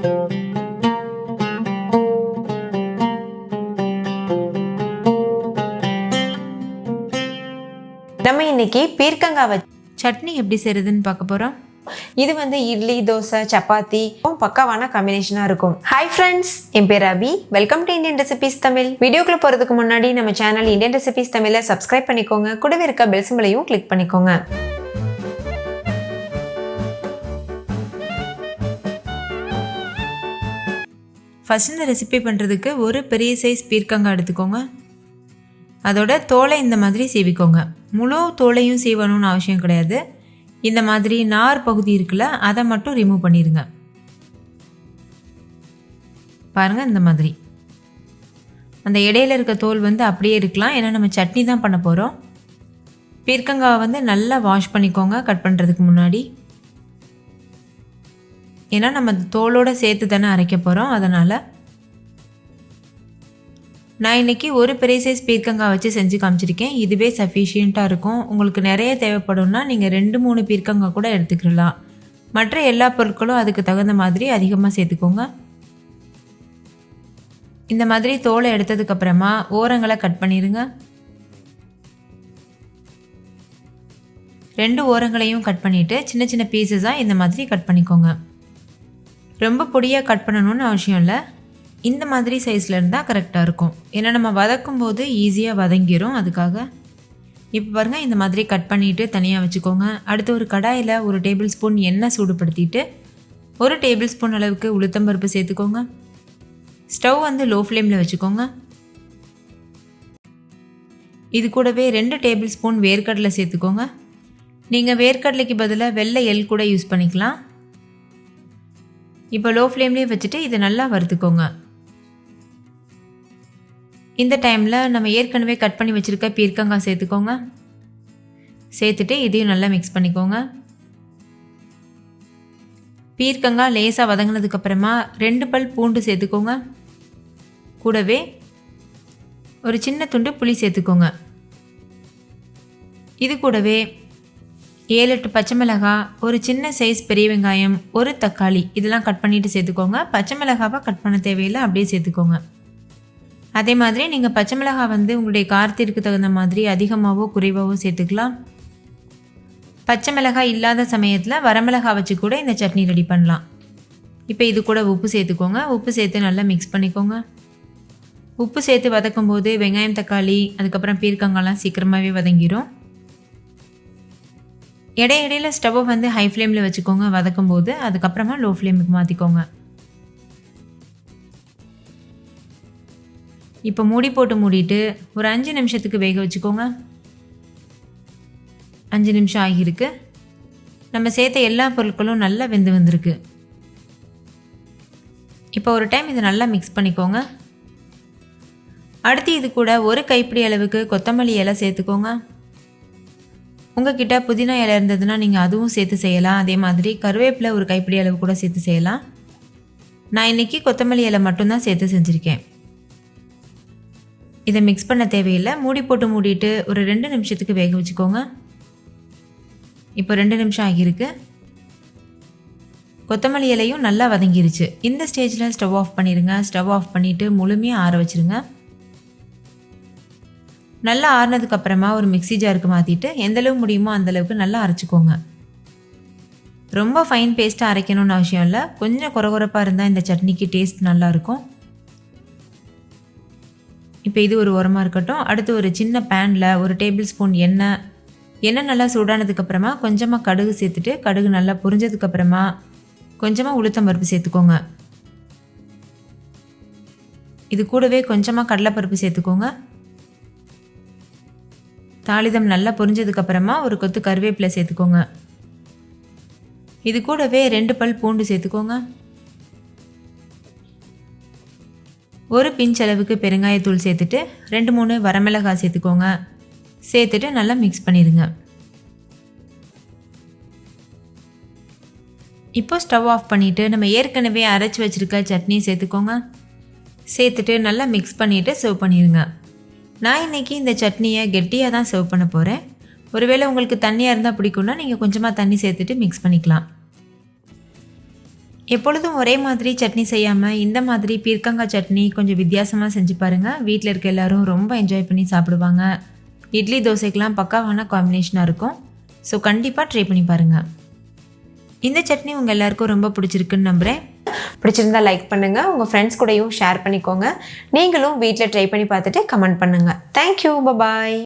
நம்ம இன்னைக்கு பீர்க்கங்காய் சட்னி எப்படி செய்கிறதுன்னு பார்க்க போகிறோம் இது வந்து இட்லி தோசை சப்பாத்தி பக்காவான காம்பினேஷனாக இருக்கும். ஹாய் ஃப்ரெண்ட்ஸ் என் பேர் Abi welcome to Indian recipes Tamil வீடியோக்குள்ள போகிறதுக்கு முன்னாடி நம்ம சேனல் இந்தியன் ரெசிபிஸ் தமிழை சப்ஸ்கிரைப் பண்ணிக்கோங்க. கூடவே இருக்க பெல் சிம்பளையும் கிளிக் பண்ணிக்கோங்க. ஃபஸ்ட் இந்த ரெசிபி பண்ணுறதுக்கு ஒரு பெரிய சைஸ் பீர்க்கங்காய் எடுத்துக்கோங்க. அதோட தோலை இந்த மாதிரி சீவிக்கோங்க. முழு தோலையும் சீவணும்னு அவசியம் கிடையாது. இந்த மாதிரி நார் பகுதி இருக்குல்ல அதை மட்டும் ரிமூவ் பண்ணிடுங்க பாருங்கள் இந்த மாதிரி. அந்த இடையில இருக்க தோல் வந்து அப்படியே இருக்கலாம். ஏன்னா நம்ம சட்னி தான் பண்ண போகிறோம் பீர்க்கங்காவை வந்து நல்லா வாஷ் பண்ணிக்கோங்க கட் பண்ணுறதுக்கு முன்னாடி. ஏன்னா நம்ம தோலோடு சேர்த்து தானே அரைக்க போகிறோம் அதனால் நான் இன்றைக்கி ஒரு பெரிய சைஸ் பீர்க்கங்காய் வச்சு செஞ்சு காமிச்சிருக்கேன். இதுவே சஃபிஷியண்ட்டாக இருக்கும். உங்களுக்கு நிறைய தேவைப்படும்னா நீங்கள் ரெண்டு மூணு பீர்க்கங்காய் கூட எடுத்துக்கலாம். மற்ற எல்லா பொருட்களும் அதுக்கு தகுந்த மாதிரி அதிகமாக சேர்த்துக்கோங்க. இந்த மாதிரி தோலை எடுத்ததுக்கப்புறமா ஓரங்களை கட் பண்ணிடுங்க ரெண்டு ஓரங்களையும் கட் பண்ணிவிட்டு சின்ன சின்ன பீசஸாக இந்த மாதிரி கட் பண்ணிக்கோங்க. ரொம்ப பொடியாக கட் பண்ணணும்னு அவசியம் இல்லை. இந்த மாதிரி சைஸில் இருந்தால் கரெக்டாக இருக்கும். ஏன்னா நம்ம வதக்கும் போது ஈஸியாக வதங்கிரும். அதுக்காக இப்போ பாருங்கள் இந்த மாதிரி கட் பண்ணிவிட்டு தனியாக வச்சுக்கோங்க. அடுத்து ஒரு கடாயில் ஒரு டேபிள் ஸ்பூன் எண்ணெய் சூடுபடுத்திட்டு ஒரு டேபிள் ஸ்பூன் அளவுக்கு உளுத்தம்பருப்பு சேர்த்துக்கோங்க. ஸ்டவ் வந்து லோ ஃப்ளேமில் வச்சுக்கோங்க. இது கூடவே ரெண்டு டேபிள் ஸ்பூன் வேர்க்கடலை சேர்த்துக்கோங்க. நீங்கள் வேர்க்கடலைக்கு பதிலாக வெள்ளை எள் கூட யூஸ் பண்ணிக்கலாம். இப்போ லோ ஃப்ளேம்லேயே வச்சுட்டு இதை நல்லா வறுத்துக்கோங்க. இந்த டைமில் நம்ம ஏற்கனவே கட் பண்ணி வச்சுருக்க பீர்க்கங்காய் சேர்த்துக்கோங்க. சேர்த்துட்டு இதையும் நல்லா மிக்ஸ் பண்ணிக்கோங்க. பீர்க்கங்காய் லேசாக வதங்கினதுக்கப்புறமா ரெண்டு பல் பூண்டு சேர்த்துக்கோங்க. கூடவே ஒரு சின்ன துண்டு புளி சேர்த்துக்கோங்க. இது கூடவே ஏழு எட்டு பச்சை மிளகாய் ஒரு சின்ன சைஸ் பெரிய வெங்காயம் ஒரு தக்காளி. இதெல்லாம் கட் பண்ணிவிட்டு சேர்த்துக்கோங்க. பச்சை மிளகாவை கட் பண்ண தேவையில்லை அப்படியே சேர்த்துக்கோங்க. அதே மாதிரி நீங்கள் பச்சை மிளகாய் வந்து உங்களுடைய காரத்திற்கு தகுந்த மாதிரி அதிகமாகவோ குறைவாகவோ சேர்த்துக்கலாம். பச்சை மிளகாய் இல்லாத சமயத்தில் வரமிளகாய் வச்சு கூட இந்த சட்னி ரெடி பண்ணலாம். இப்போ இது கூட உப்பு சேர்த்துக்கோங்க. உப்பு சேர்த்து நல்லா மிக்ஸ் பண்ணிக்கோங்க. உப்பு சேர்த்து வதக்கும் போது வெங்காயம் தக்காளி அதுக்கப்புறம் பீர்க்கங்காய்லாம் சீக்கிரமாகவே வதங்கிடும் இடைய இடையில ஸ்டவ்வை வந்து ஹை ஃப்ளேமில் வச்சுக்கோங்க வதக்கும் போது அதுக்கப்புறமா லோ ஃப்ளேமுக்கு மாற்றிக்கோங்க இப்போ மூடி போட்டு மூடிட்டு ஒரு அஞ்சு நிமிஷத்துக்கு வேக வச்சுக்கோங்க. அஞ்சு நிமிஷம் ஆகியிருக்கு. நம்ம சேர்த்த எல்லா பொருட்களும் நல்லா வெந்து வந்திருக்கு. இப்போ ஒரு டைம் இதை நல்லா மிக்ஸ் பண்ணிக்கோங்க. அடுத்து இது கூட ஒரு கைப்பிடி அளவுக்கு கொத்தமல்லி இலை சேர்த்துக்கோங்க. உங்ககிட்ட புதினா இலை இருந்ததுன்னா நீங்கள் அதுவும் சேர்த்து செய்யலாம். அதே மாதிரி கருவேப்பிலை ஒரு கைப்பிடி அளவு கூட சேர்த்து செய்யலாம். நான் இன்றைக்கி கொத்தமல்லி இலை மட்டும்தான் சேர்த்து செஞ்சுருக்கேன். இதை மிக்ஸ் பண்ண தேவையில்லை. மூடி போட்டு மூடிட்டு ஒரு ரெண்டு நிமிஷத்துக்கு வேக வச்சுக்கோங்க. இப்போ ரெண்டு நிமிஷம் ஆகியிருக்கு. கொத்தமல்லி இலையும் நல்லா வதங்கிருச்சு. இந்த ஸ்டேஜில் ஸ்டவ் ஆஃப் பண்ணிடுங்க ஸ்டவ் ஆஃப் பண்ணிவிட்டு முழுமையாக ஆற வச்சுருங்க. நல்லா ஆறுனதுக்கு அப்புறமா ஒரு மிக்சி ஜாருக்கு மாற்றிட்டு எந்தளவு முடியுமோ அந்தளவுக்கு நல்லா அரைச்சிக்கோங்க. ரொம்ப ஃபைன் பேஸ்ட்டாக அரைக்கணும்னு அவசியம் இல்லை. கொஞ்சம் குறகுறப்பாக இருந்தால் இந்த சட்னிக்கு டேஸ்ட் நல்லாயிருக்கும் இப்போ இது ஒரு உரமாக இருக்கட்டும். அடுத்து ஒரு சின்ன பேனில் ஒரு டேபிள் ஸ்பூன் எண்ணெய். எண்ணெய் நல்லா சூடானதுக்கப்புறமா கொஞ்சமாக கடுகு சேர்த்துட்டு கடுகு நல்லா புரிஞ்சதுக்கப்புறமா கொஞ்சமாக உளுத்தம் பருப்பு சேர்த்துக்கோங்க. இது கூடவே கொஞ்சமாக கடலைப்பருப்பு சேர்த்துக்கோங்க. தாளிதம் நல்லா பொரிஞ்சதுக்கப்புறமா ஒரு கொத்து கருவேப்பிலை சேர்த்துக்கோங்க. இது கூடவே ரெண்டு பல் பூண்டு சேர்த்துக்கோங்க. ஒரு பிஞ்ச் அளவுக்கு பெருங்காயத்தூள் சேர்த்துட்டு ரெண்டு மூணு வரமிளகாய் சேர்த்துக்கோங்க. சேர்த்துட்டு நல்லா மிக்ஸ் பண்ணிடுங்க. இப்போ ஸ்டவ் ஆஃப் பண்ணிவிட்டு நம்ம ஏற்கனவே அரைச்சி வச்சுருக்க சட்னி சேர்த்துக்கோங்க. சேர்த்துட்டு நல்லா மிக்ஸ் பண்ணிவிட்டு சர்வ் பண்ணிடுங்க. நான் இன்றைக்கி இந்த சட்னியை கெட்டியாக தான் சர்வ் பண்ண போகிறேன் ஒருவேளை உங்களுக்கு தண்ணியாக இருந்தால் பிடிக்கும்னா நீங்கள் கொஞ்சமாக தண்ணி சேர்த்துட்டு மிக்ஸ் பண்ணிக்கலாம். எப்பொழுதும் ஒரே மாதிரி சட்னி செய்யாமல் இந்த மாதிரி பீர்க்கங்காய் சட்னி கொஞ்சம் வித்தியாசமாக செஞ்சு பாருங்கள் வீட்டில் இருக்க எல்லோரும் ரொம்ப என்ஜாய் பண்ணி சாப்பிடுவாங்க. இட்லி தோசைக்கெலாம் பக்காவான காம்பினேஷனாக இருக்கும். ஸோ கண்டிப்பாக ட்ரை பண்ணி பாருங்கள் இந்த சட்னி உங்கள் எல்லாருக்கும் ரொம்ப பிடிச்சிருக்குன்னு நம்புகிறேன் பிடிச்சிருந்தா லைக் பண்ணுங்கள் உங்கள் ஃப்ரெண்ட்ஸ் கூடயும் ஷேர் பண்ணிக்கோங்க. நீங்களும் வீட்டில் ட்ரை பண்ணி பார்த்துட்டு கமெண்ட் பண்ணுங்கள் தேங்க்யூ பபாய்